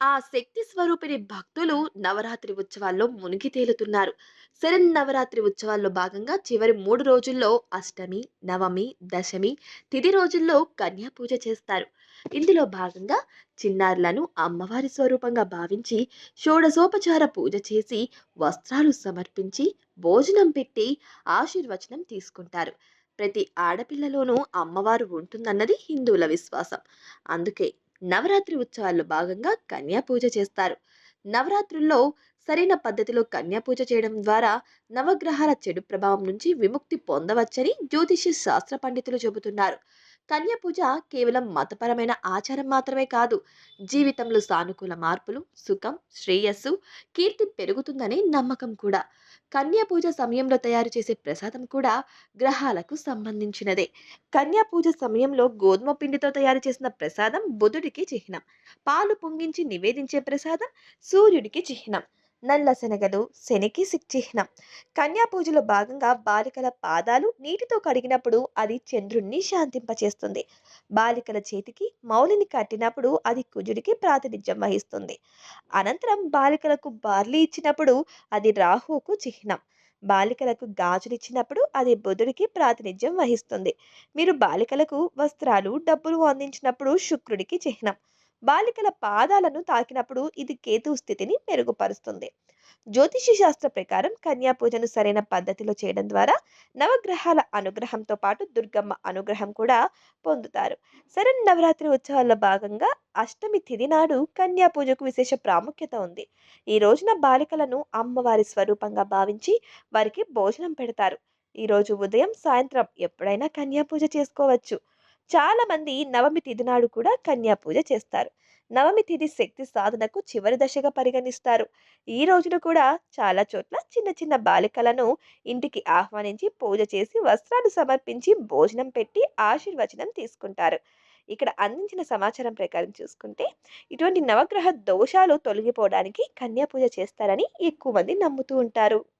ఆ శక్తి స్వరూపిణి భక్తులు నవరాత్రి ఉత్సవాల్లో మునిగి తేలుతున్నారు. శరన్నవరాత్రి ఉత్సవాల్లో భాగంగా చివరి మూడు రోజుల్లో అష్టమి నవమి దశమి తిది రోజుల్లో కన్యా పూజ చేస్తారు. ఇందులో భాగంగా చిన్నారులను అమ్మవారి స్వరూపంగా భావించి షోడశోపచార పూజ చేసి వస్త్రాలు సమర్పించి భోజనం పెట్టి ఆశీర్వచనం తీసుకుంటారు. ప్రతి ఆడపిల్లలోనూ అమ్మవారు ఉంటుందన్నది హిందువుల విశ్వాసం. అందుకే నవరాత్రి ఉత్సవాల్లో భాగంగా కన్యా పూజ చేస్తారు. నవరాత్రుల్లో సరైన పద్ధతిలో కన్యా పూజ చేయడం ద్వారా నవగ్రహాల చెడు ప్రభావం నుంచి విముక్తి పొందవచ్చని జ్యోతిష శాస్త్ర పండితులు చెబుతున్నారు. కన్య పూజ కేవలం మతపరమైన ఆచారం మాత్రమే కాదు జీవితంలో సానుకూల మార్పులు సుఖం శ్రేయస్సు కీర్తి పెరుగుతుందనే నమ్మకం కూడా. కన్యా పూజ సమయంలో తయారు చేసే ప్రసాదం కూడా గ్రహాలకు సంబంధించినదే. కన్యా పూజ సమయంలో గోధుమ పిండితో తయారు చేసిన ప్రసాదం బుధుడికి చిహ్నం పాలు పొంగించి నివేదించే ప్రసాదం సూర్యుడికి చిహ్నం. నల్ల శనగలు శనికి సి- చిహ్నం కన్యా పూజలో భాగంగా బాలికల పాదాలు నీటితో కడిగినప్పుడు అది చంద్రుణ్ణి శాంతింపచేస్తుంది. బాలికల చేతికి మౌలిని కట్టినప్పుడు అది కుజుడికి ప్రాతినిధ్యం వహిస్తుంది. అనంతరం బాలికలకు బార్లీ ఇచ్చినప్పుడు అది రాహువుకు చిహ్నం. బాలికలకు గాజులిచ్చినప్పుడు అది బుధుడికి ప్రాతినిధ్యం వహిస్తుంది. మీరు బాలికలకు వస్త్రాలు డబ్బులు అందించినప్పుడు శుక్రుడికి చిహ్నం. బాలికల పాదాలను తాకినప్పుడు ఇది కేతు స్థితిని మెరుగుపరుస్తుంది. జ్యోతిషి శాస్త్ర ప్రకారం కన్యా పూజను సరైన పద్ధతిలో చేయడం ద్వారా నవగ్రహాల అనుగ్రహంతో పాటు దుర్గమ్మ అనుగ్రహం కూడా పొందుతారు. శరణ్ నవరాత్రి ఉత్సవాల్లో భాగంగా అష్టమి తిథి నాడు కన్యా పూజకు విశేష ప్రాముఖ్యత ఉంది. ఈ రోజున బాలికలను అమ్మవారి స్వరూపంగా భావించి వారికి భోజనం పెడతారు. ఈరోజు ఉదయం సాయంత్రం ఎప్పుడైనా కన్యా పూజ చేసుకోవచ్చు. చాలామంది నవమి తిథి నాడు కూడా కన్యా పూజ చేస్తారు. నవమి తిథి శక్తి సాధనకు చివరి దశగా పరిగణిస్తారు. ఈ రోజున కూడా చాలా చోట్ల చిన్న చిన్న బాలికలను ఇంటికి ఆహ్వానించి పూజ చేసి వస్త్రాలు సమర్పించి భోజనం పెట్టి ఆశీర్వచనం తీసుకుంటారు. ఇక్కడ అందించిన సమాచారం ప్రకారం చూసుకుంటే ఇటువంటి నవగ్రహ దోషాలు తొలగిపోవడానికి కన్యా పూజ చేస్తారని ఎక్కువ మంది నమ్ముతూ ఉంటారు.